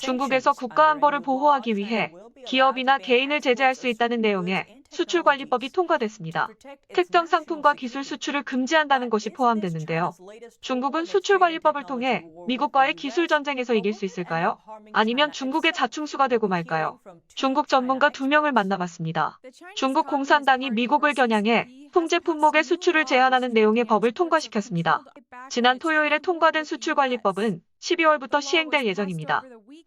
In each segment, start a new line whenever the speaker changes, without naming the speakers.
중국에서 국가 안보를 보호하기 위해 기업이나 개인을 제재할 수 있다는 내용의 수출 관리법이 통과됐습니다. 특정 상품과 기술 수출을 금지한다는 것이 포함됐는데요. 중국은 수출 관리법을 통해 미국과의 기술 전쟁에서 이길 수 있을까요? 아니면 중국의 자충수가 되고 말까요? 중국 전문가 두 명을 만나봤습니다. 중국 공산당이 미국을 겨냥해 통제 품목의 수출을 제한하는 내용의 법을 통과시켰습니다. 지난 토요일에 통과된 수출 관리법은 12월부터 시행될 예정입니다.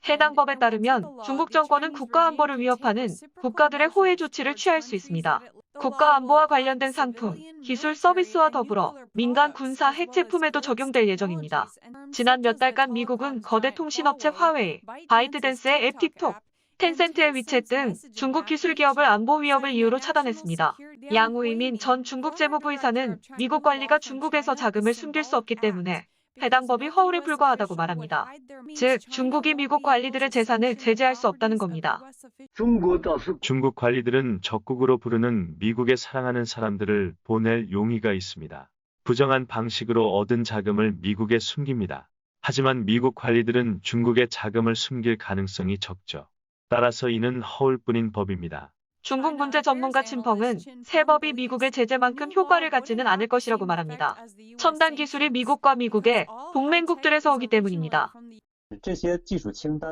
해당 법에 따르면 중국 정권은 국가 안보를 위협하는 국가들의 호혜 조치를 취할 수 있습니다. 국가 안보와 관련된 상품, 기술 서비스와 더불어 민간 군사 핵 제품에도 적용될 예정입니다. 지난 몇 달간 미국은 거대 통신업체 화웨이, 바이트댄스의 앱 틱톡, 텐센트의 위챗 등 중국 기술 기업을 안보 위협을 이유로 차단했습니다. 양우이민 전 중국 재무부 이사는 미국 관리가 중국에서 자금을 숨길 수 없기 때문에 해당 법이 허울에 불과하다고 말합니다. 즉, 중국이 미국 관리들의 재산을 제재할 수 없다는 겁니다.
중국 관리들은 적국으로 부르는 미국의 사랑하는 사람들을 보낼 용의가 있습니다. 부정한 방식으로 얻은 자금을 미국에 숨깁니다. 하지만 미국 관리들은 중국의 자금을 숨길 가능성이 적죠. 따라서 이는 허울뿐인 법입니다.
중국 문제 전문가 친펑은 세법이 미국의 제재만큼 효과를 갖지는 않을 것이라고 말합니다. 첨단 기술이 미국과 미국의 동맹국들에서 오기 때문입니다.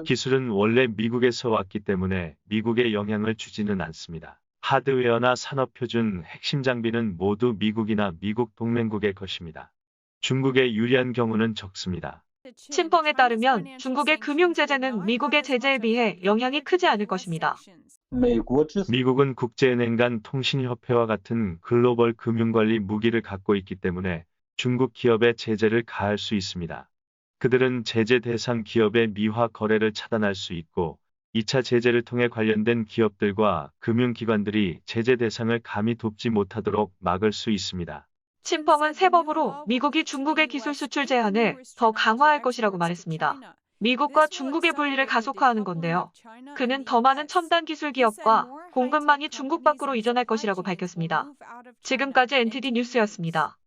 기술은 원래 미국에서 왔기 때문에 미국의 영향을 주지는 않습니다. 하드웨어나 산업표준, 핵심 장비는 모두 미국이나 미국 동맹국의 것입니다. 중국의 유리한 경우는 적습니다.
침펑에 따르면 중국의 금융 제재는 미국의 제재에 비해 영향이 크지 않을 것입니다.
미국은 국제은행 간 통신협회와 같은 글로벌 금융관리 무기를 갖고 있기 때문에 중국 기업에 제재를 가할 수 있습니다. 그들은 제재 대상 기업의 미화 거래를 차단할 수 있고 2차 제재를 통해 관련된 기업들과 금융기관들이 제재 대상을 감히 돕지 못하도록 막을 수 있습니다.
친펑은 새 법으로 미국이 중국의 기술 수출 제한을 더 강화할 것이라고 말했습니다. 미국과 중국의 분리를 가속화하는 건데요. 그는 더 많은 첨단 기술 기업과 공급망이 중국 밖으로 이전할 것이라고 밝혔습니다. 지금까지 NTD 뉴스였습니다.